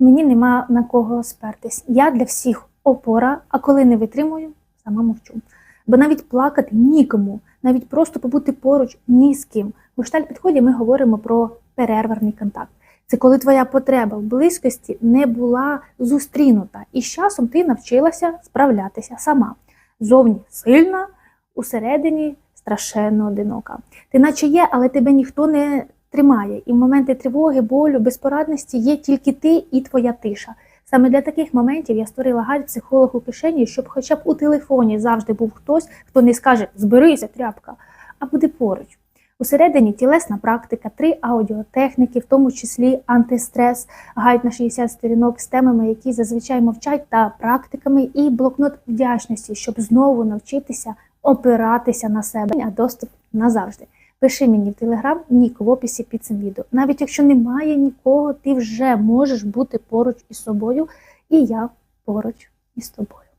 Мені нема на кого спертись. Я для всіх опора, а коли не витримую, сама мовчу. Бо навіть плакати нікому, навіть просто побути поруч ні з ким. У шталь підході ми говоримо про перерваний контакт. Це коли твоя потреба в близькості не була зустрінута, і з часом ти навчилася справлятися сама. Зовні сильна, усередині страшенно одинока. Ти наче є, але тебе ніхто не тримає. І в моменти тривоги, болю, безпорадності є тільки ти і твоя тиша. Саме для таких моментів я створила гайд психолог у кишені, щоб хоча б у телефоні завжди був хтось, хто не скаже Зберися, тряпка, а буде поруч. Усередині тілесна практика, три аудіотехніки, в тому числі антистрес, гайд на 60 сторінок з темами, які зазвичай мовчать, та практиками, і блокнот вдячності, щоб знову навчитися опиратися на себе, а доступ назавжди. Пиши мені в телеграм нік в описі під цим відео. Навіть якщо немає нікого, ти вже можеш бути поруч із собою, і я поруч із тобою.